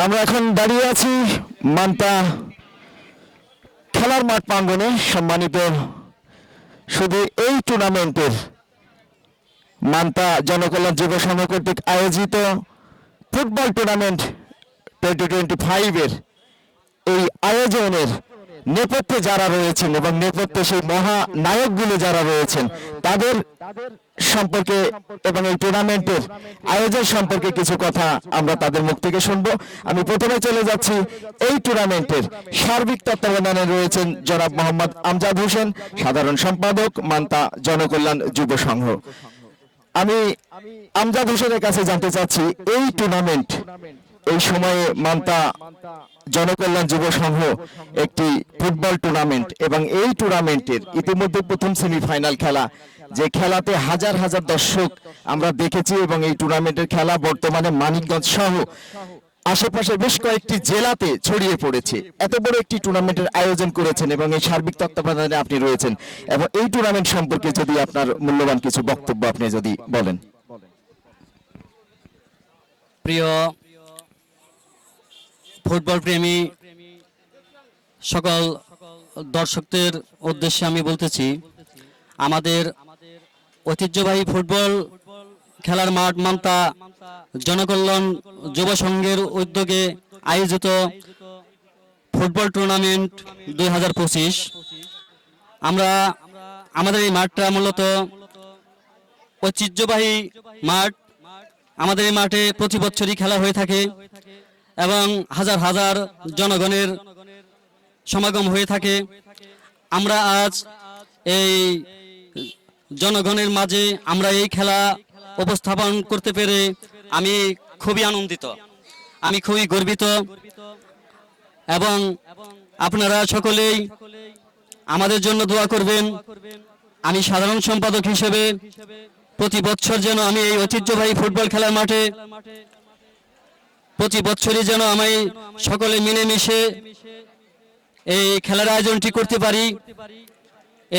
আমরা এখন দাঁড়িয়ে আছি মান্তা খেলার মাঠ প্রাঙ্গনে সম্মানিত শুধু এই টুর্নামেন্টের মান্তা জনকল্যাণ যুব সংঘ কর্তৃক আয়োজিত ফুটবল টুর্নামেন্ট টোয়েন্টি টোয়েন্টি ফাইভের এই আয়োজনের নেপথ্যে যারা রয়েছেন এবং নেপথ্যে সেই মহা নায়কগুলো যারা রয়েছেন, তাদের সম্পর্কে এবং এই টুর্নামেন্টের আয়োজন সম্পর্কে কিছু কথা আমরা তাদের মুখ থেকে শুনব। আমি প্রথমে চলে যাচ্ছি এই টুর্নামেন্টের সার্বিক তত্ত্বাবধানে রয়েছেন জনাব মোহাম্মদ আমজাদ হোসেন, সাধারণ সম্পাদক, মান্তা জনকল্যাণ যুব সংঘ। আমি আমজাদ হোসেনের কাছে জানতে চাচ্ছি, এই টুর্নামেন্ট এই সময়ে মান্তা জনকল্যাণ যুব সংঘ একটি ফুটবল টুর্নামেন্ট এবং এই টুর্নামেন্টের ইতিমধ্যে প্রথম সেমিফাইনাল খেলা, যে খেলাতে হাজার হাজার দর্শক আমরা দেখেছি এবং এই টুর্নামেন্টের খেলা বর্তমানে মানিকগঞ্জ সহ আশেপাশে বেশ কয়েকটি জেলাতে ছড়িয়ে পড়েছে। এত বড় একটি টুর্নামেন্টের আয়োজন করেছেন এবং এই সার্বিক তত্ত্বাবধানে আপনি রয়েছেন। এবং এই টুর্নামেন্ট সম্পর্কে যদি আপনার মূল্যবান কিছু বক্তব্য আপনি যদি বলেন। প্রিয় ফুটবল প্রেমী সকল দর্শকদের উদ্দেশ্যে আমি বলতেছি, আমাদের ঐতিহ্যবাহী ফুটবল খেলার মাঠ মান্তা জনকল্যাণ যুব সংঘের উদ্যোগে আয়োজিত ফুটবল টুর্নামেন্ট দুই হাজার পঁচিশ। আমরা, আমাদের এই মাঠটা মূলত ঐতিহ্যবাহী মাঠ। আমাদের এই মাঠে প্রতি বছরই খেলা হয়ে থাকে। এবং হাজার হাজার জনগণের সমাগম হয়ে থাকে। আমরা আজ এই জনগণের মাঝে আমরা এই খেলা উপস্থাপন করতে পেরে আমি খুবই আনন্দিত। আমি খুবই গর্বিত এবং আপনারা সকলেই আমাদের জন্য দোয়া করবেন। আমি সাধারণ সম্পাদক হিসেবে প্রতি বছর যেন আমি এই ঐতিহ্যবাহী ফুটবল খেলার মাঠে প্রতি বছরই যেন আমি সকলে মিলেমিশে এই খেলার আয়োজনটি করতে পারি।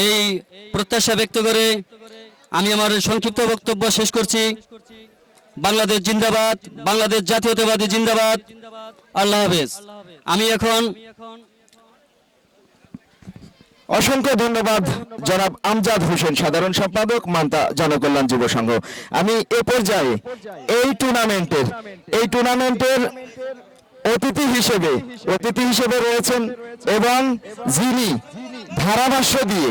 এই প্রত্যাশা ব্যক্ত করে আমি আমার সংক্ষিপ্ত বক্তব্য শেষ করছি। বাংলাদেশ জিন্দাবাদ, বাংলাদেশ জাতীয়তাবাদী জিন্দাবাদ। আল্লাহ হাফেজ। আমি এখন অসংখ্য ধন্যবাদ, জনাব আমজাদ হোসেন, সাধারণ সম্পাদক মান্তা জনকল্যাণ যুব সংঘ। আমি এ পর্যায়ে এই টুর্নামেন্টের এই টুর্নামেন্টের অতিথি হিসেবে অতিথি হিসেবে রয়েছেন এবং যিনি ধারাভাষ্য দিয়ে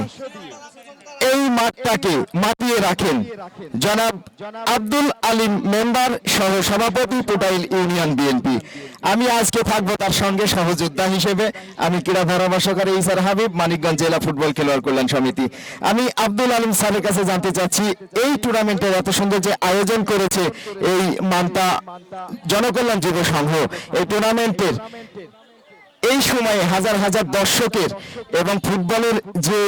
এই মাঠটাকে মাতিয়ে রাখেন। জনাব আব্দুল আলিম মেম্বার সহ সভাপতি পোটাইল ইউনিয়ন বিএনপি। আমি আজকে থাকব তার সঙ্গে সহযোদ্ধা হিসেবে। আমি ক্রীড়া পরামর্শকারী ইসার হাবিব, মানিকগঞ্জ জেলা ফুটবল খেলোয়াড় কল্যাণ সমিতি। আমি আব্দুল আলিম স্যারের কাছে জানতে চাচ্ছি, এই টুর্নামেন্টের এত সুন্দর যে আয়োজন করেছে এই মান্তা জনকল্যাণ যুব সংঘ, এই টুর্নামেন্টের এই সময়ে হাজার হাজার দর্শকের এবং ফুটবলের যে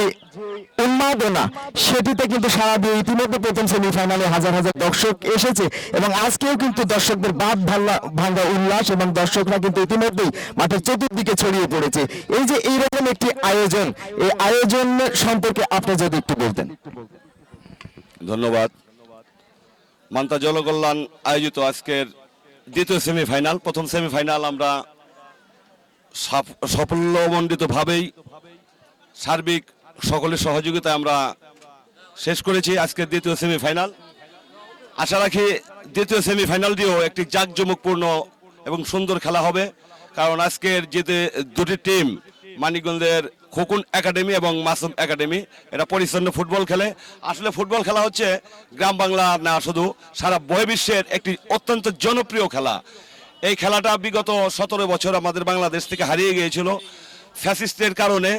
উন্মাদনা, সেটিতে কিন্তু সারা দিয়ে ইতিমধ্যে প্রথম সেমিফাইনালে হাজার হাজার দর্শক এসেছে এবং আজকেও কিন্তু দর্শকদের বাদ ভাল্লা ভাঙ্গা উল্লাস এবং দর্শকরা কিন্তু ইতিমধ্যেই মাঠের চতুর্দিকে ছড়িয়ে পড়েছে। এই যে এইরকম একটি আয়োজন, এই আয়োজন সম্পর্কে আপনি যদি একটু বলতেন। ধন্যবাদ। মান্তা জনকল্যাণ আয়োজিত আজকের দ্বিতীয় সেমিফাইনাল, প্রথম সেমিফাইনাল আমরা সাফল্যমণ্ডিতভাবেই সার্বিক সকলের সহযোগিতায় আমরা শেষ করেছি আজকের দ্বিতীয় সেমিফাইনাল। আশা রাখি দ্বিতীয় সেমিফাইনালটিও একটি জাঁকজমকপূর্ণ এবং সুন্দর খেলা হবে, কারণ আজকের যে দুটি টিম, মানিকগঞ্জের খোকুন একাডেমি এবং মাসুম একাডেমি, এরা পরিচ্ছন্ন ফুটবল খেলে। আসলে ফুটবল খেলা হচ্ছে গ্রাম বাংলা না, শুধু সারা বহির্বিশ্বের একটি অত্যন্ত জনপ্রিয় খেলা। এই খেলাটা বিগত সতেরো বছর আমাদের বাংলাদেশ থেকে হারিয়ে গিয়েছিল। ফ্যাসিস্টের কারণে,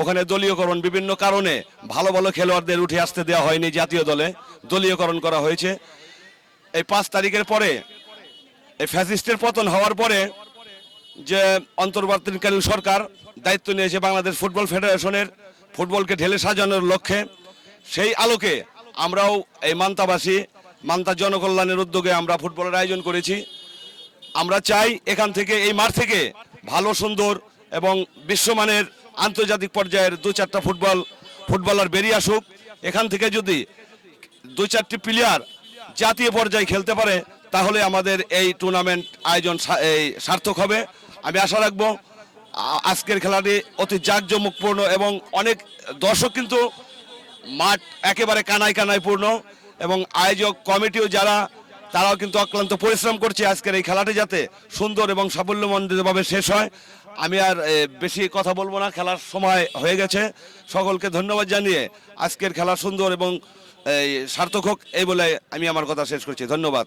ওখানে দলীয়করণ বিভিন্ন কারণে ভালো ভালো খেলোয়াড়দের উঠে আসতে দেওয়া হয়নি জাতীয় দলে। দলীয়করণ করা হয়েছে। এই পাঁচ তারিখের পরে, এই ফ্যাসিস্টের পতন হওয়ার পরে যে অন্তর্বর্তীকালীন সরকার দায়িত্ব নিয়েছে বাংলাদেশ ফুটবল ফেডারেশনের, ফুটবলকে ঢেলে সাজানোর লক্ষ্যে, সেই আলোকে আমরাও এই মান্তাবাসী, মান্তা জনকল্যাণের উদ্যোগে আমরা ফুটবলের আয়োজন করেছি। আমরা চাই এখান থেকে, এই মাঠ থেকে ভালো, সুন্দর এবং বিশ্বমানের আন্তর্জাতিক পর্যায়ের দু চারটা ফুটবল, ফুটবলার বেরিয়ে আসুক। এখান থেকে যদি দু চারটি প্লেয়ার জাতীয় পর্যায়ে খেলতে পারে, তাহলে আমাদের এই টুর্নামেন্ট আয়োজন এই সার্থক হবে। আমি আশা রাখব আজকের খেলাটি অতি জাঁকজমকপূর্ণ এবং অনেক দর্শক কিন্তু মাঠ একেবারে কানায় কানায় পূর্ণ এবং আয়োজক কমিটিও যারা তারাও কিন্তু অক্লান্ত পরিশ্রম করছে আজকের এই খেলাটি যাতে সুন্দর এবং সাফল্যমণ্ডিতভাবে শেষ হয়। আমি আর বেশি কথা বলব না, খেলার সময় হয়ে গেছে। সকলকে ধন্যবাদ জানিয়ে আজকের খেলা সুন্দর এবং সার্থক হোক, এই বলে আমি আমার কথা শেষ করছি। ধন্যবাদ।